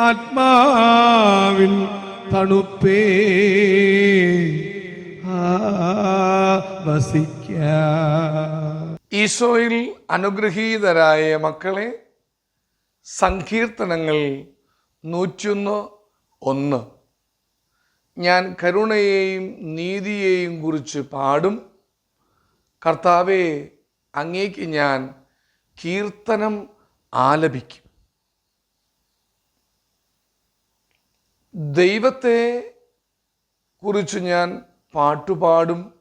ആത്മാവിൻ തണുപ്പേ. വസിക്ക. ഈശോയിൽ അനുഗ്രഹീതരായ മക്കളെ സങ്കീർത്തനങ്ങൾ നൂറ്റൊന്ന് ഒന്ന്. ഞാൻ കരുണയെയും നീതിയെയും കുറിച്ച് പാടും. കർത്താവെ അങ്ങേക്ക് ഞാൻ കീർത്തനം ആലപിക്കും. ദൈവത്തെ കുറിച്ച് ഞാൻ പാട്ടുപാടും.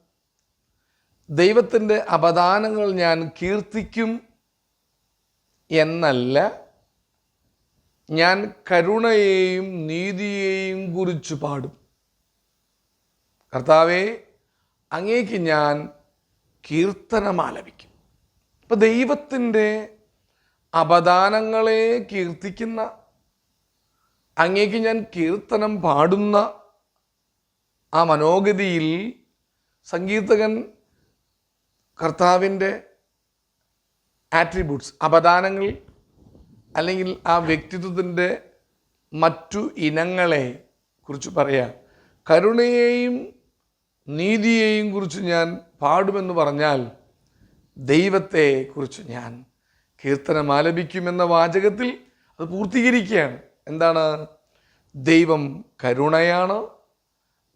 ദൈവത്തിന്റെ അപദാനങ്ങൾ ഞാൻ കീർത്തിക്കും എന്നല്ല ഞാൻ കരുണയെയും നീതിയെയും കുറിച്ച് പാടും. കർത്താവെ അങ്ങേക്ക് ഞാൻ കീർത്തനമാലപിക്കും ഇപ്പം ദൈവത്തിന്റെ അപദാനങ്ങളെ കീർത്തിക്കുന്ന അങ്ങേക്ക് ഞാൻ കീർത്തനം പാടുന്ന ആ മനോഗതിയിൽ സംഗീതകൻ കർത്താവിന്റെ ആട്രിബ്യൂട്ട്സ് അപദാനങ്ങൾ അല്ലെങ്കിൽ ആ വ്യക്തിത്വത്തിന്റെ മറ്റു ഇനങ്ങളെ കുറിച്ച് പറയാം. കരുണയെയും നീതിയെയും കുറിച്ച് ഞാൻ പാടുമെന്ന് പറഞ്ഞാൽ ദൈവത്തെ കുറിച്ച് ഞാൻ കീർത്തനം ആലപിക്കുമെന്ന വാചകത്തിൽ അത് പൂർത്തീകരിക്കുകയാണ്. എന്താണ്? ദൈവം കരുണയാണ്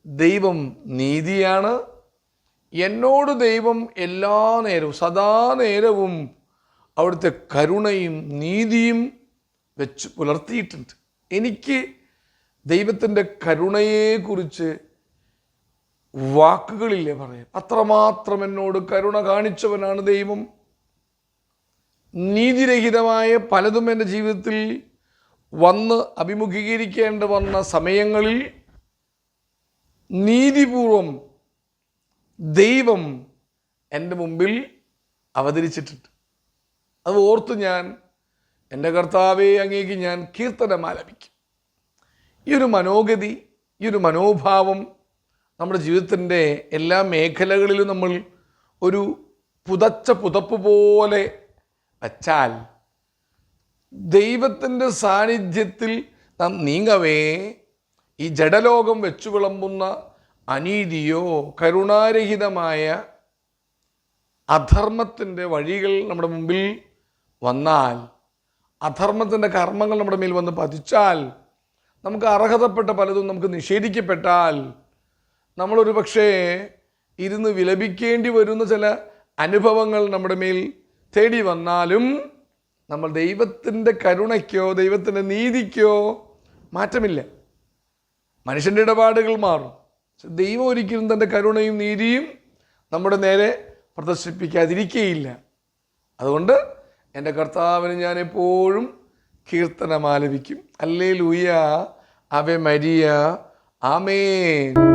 ദൈവം നീതിയാണ് എന്നോട് ദൈവം എല്ലാ നേരവും സദാ നേരവും അവിടുത്തെ കരുണയും നീതിയും വെച്ച് പുലർത്തിയിട്ടുണ്ട്. എനിക്ക് ദൈവത്തിന്റെ കരുണയെക്കുറിച്ച് വാക്കുകളില്ലേ പറയാം അത്രമാത്രം എന്നോട് കരുണ കാണിച്ചവനാണ് ദൈവം. നീതിരഹിതമായ പലതും എന്റെ ജീവിതത്തിൽ വന്ന് അഭിമുഖീകരിക്കേണ്ടി വന്ന സമയങ്ങളിൽ നീതിപൂർവം ദൈവം എന്റെ മുമ്പിൽ അവതരിച്ചിട്ടുണ്ട്. അത് ഓർത്ത് ഞാൻ എന്റെ കർത്താവെ അങ്ങേക്ക് ഞാൻ കീർത്തനം ആലപിക്കും ഈ ഒരു മനോഗതി ഈ ഒരു മനോഭാവം നമ്മുടെ ജീവിതത്തിന്റെ എല്ലാ മേഖലകളിലും നമ്മൾ ഒരു പുതച്ച പുതപ്പ് പോലെ വച്ചാൽ ദൈവത്തിന്റെ സാന്നിധ്യത്തിൽ നാം നീങ്ങവേ. ഈ ജഡലോകം വെച്ചു വിളമ്പുന്ന അനീതിയോ കരുണാരഹിതമായ അധർമ്മത്തിന്റെ വഴികൾ നമ്മുടെ മുമ്പിൽ വന്നാൽ അധർമ്മത്തിന്റെ കർമ്മങ്ങൾ നമ്മുടെ മേൽ വന്ന് പതിച്ചാൽ നമുക്ക് അർഹതപ്പെട്ട പലതും നമുക്ക് നിഷേധിക്കപ്പെട്ടാൽ നമ്മളൊരു പക്ഷേ ഇരുന്ന് വിലപിക്കേണ്ടി വരുന്ന ചില അനുഭവങ്ങൾ നമ്മുടെ മേൽ തേടി വന്നാലും നമ്മൾ ദൈവത്തിന്റെ കരുണയ്ക്കോ ദൈവത്തിന്റെ നീതിക്കോ മാറ്റമില്ല. മനുഷ്യന്റെ ഇടപാടുകൾ മാറും. ദൈവം ഒരിക്കലും തന്റെ കരുണയും നീതിയും നമ്മുടെ നേരെ പ്രദർശിപ്പിക്കാതിരിക്കുകയില്ല അതുകൊണ്ട് എന്റെ കർത്താവിന് ഞാൻ എപ്പോഴും കീർത്തനം ആലപിക്കും. അല്ലേ ലൂയ അവെ മരിയ ആമേൻ.